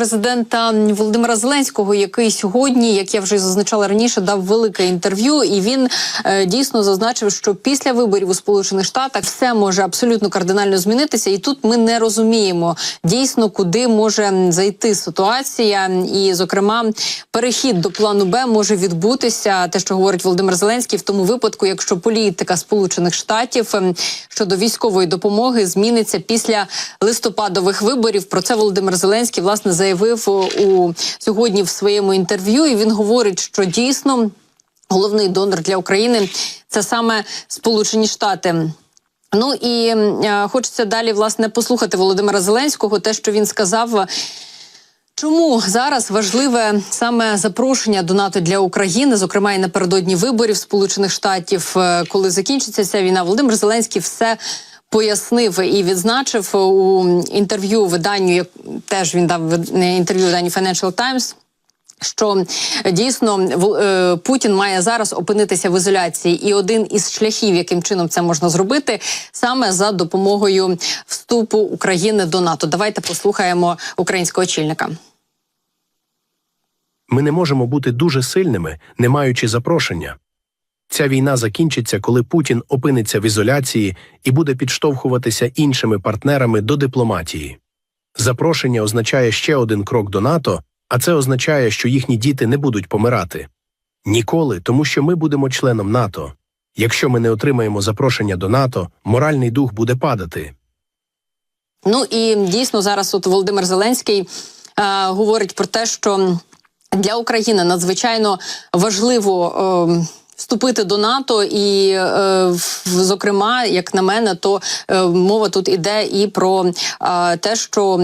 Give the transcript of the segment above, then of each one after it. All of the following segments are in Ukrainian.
президента Володимира Зеленського, який сьогодні, як я вже зазначала раніше, дав велике інтерв'ю, і він е, дійсно зазначив, що після виборів у Сполучених Штатах все може абсолютно кардинально змінитися, і тут ми не розуміємо дійсно, куди може зайти ситуація, і, зокрема, перехід до плану Б може відбутися. Те, що говорить Володимир Зеленський, в тому випадку, якщо політика Сполучених Штатів ем, щодо військової допомоги зміниться після листопадових виборів. Про це Володимир Зеленський власне заявив у сьогодні в своєму інтерв'ю. І він говорить, що дійсно головний донор для України це саме Сполучені Штати. Ну і е, хочеться далі власне послухати Володимира Зеленського, те, що він сказав. Чому зараз важливе саме запрошення до НАТО для України, зокрема і напередодні виборів Сполучених Штатів, е, коли закінчиться ця війна, Володимир Зеленський все пояснив і відзначив у інтерв'ю виданню, як теж він дав інтерв'ю виданню Financial Times, що дійсно е, Путін має зараз опинитися в ізоляції, і один із шляхів, яким чином це можна зробити, саме за допомогою вступу України до НАТО. Давайте послухаємо українського очільника. Ми не можемо бути дуже сильними, не маючи запрошення. Ця війна закінчиться, коли Путін опиниться в ізоляції і буде підштовхуватися іншими партнерами до дипломатії. Запрошення означає ще один крок до НАТО, а це означає, що їхні діти не будуть помирати. Ніколи, тому що ми будемо членом НАТО. Якщо ми не отримаємо запрошення до НАТО, моральний дух буде падати. Ну і дійсно зараз от Володимир Зеленський е, говорить про те, що для України надзвичайно важливо. Е, Вступити до НАТО, і е, зокрема, як на мене, то е, мова тут іде і про е, те, що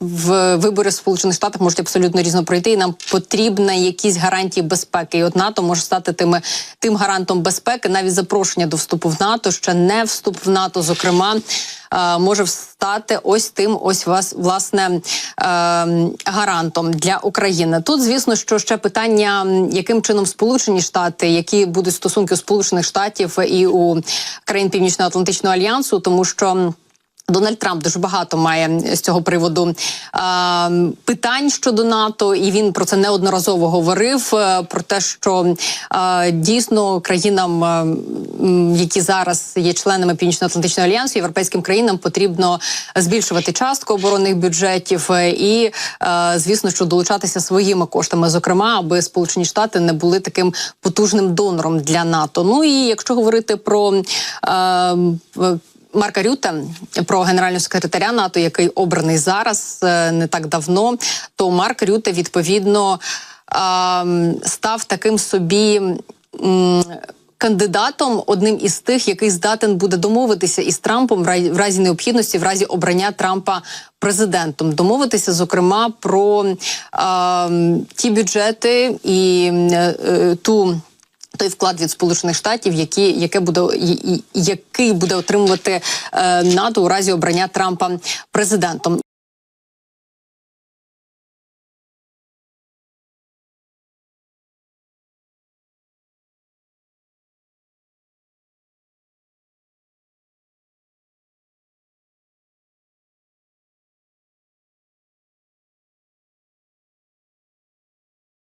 в вибори в Сполучених Штатах можуть абсолютно різно пройти, і нам потрібні якісь гарантії безпеки. І от НАТО може стати тими тим гарантом безпеки. Навіть запрошення до вступу в НАТО, ще не вступ в НАТО, зокрема, е, може стати ось тим, ось вас власне е, гарантом для України. Тут, звісно, що ще питання, яким чином Сполучені Штати, які будуть стосунки у Сполучених Штатів і у країн Північно-Атлантичного альянсу, тому що. Дональд Трамп дуже багато має з цього приводу е, питань щодо НАТО, і він про це неодноразово говорив. е, про те, що е, дійсно країнам, е, які зараз є членами Північно-Атлантичного альянсу, європейським країнам потрібно збільшувати частку оборонних бюджетів е, і, е, звісно, що долучатися своїми коштами, зокрема, аби Сполучені Штати не були таким потужним донором для НАТО. Ну і якщо говорити про е, Марка Рюте про генерального секретаря НАТО, який обраний зараз е, не так давно, то Марк Рюте відповідно ем, став таким собі. Кандидатом одним із тих, який здатен буде домовитися із Трампом в разі необхідності, в разі обрання Трампа президентом, домовитися, зокрема, про ем, ті бюджети і е, е, ту той вклад від Сполучених Штатів, які, яке буде, який буде отримувати е, НАТО у разі обрання Трампа президентом.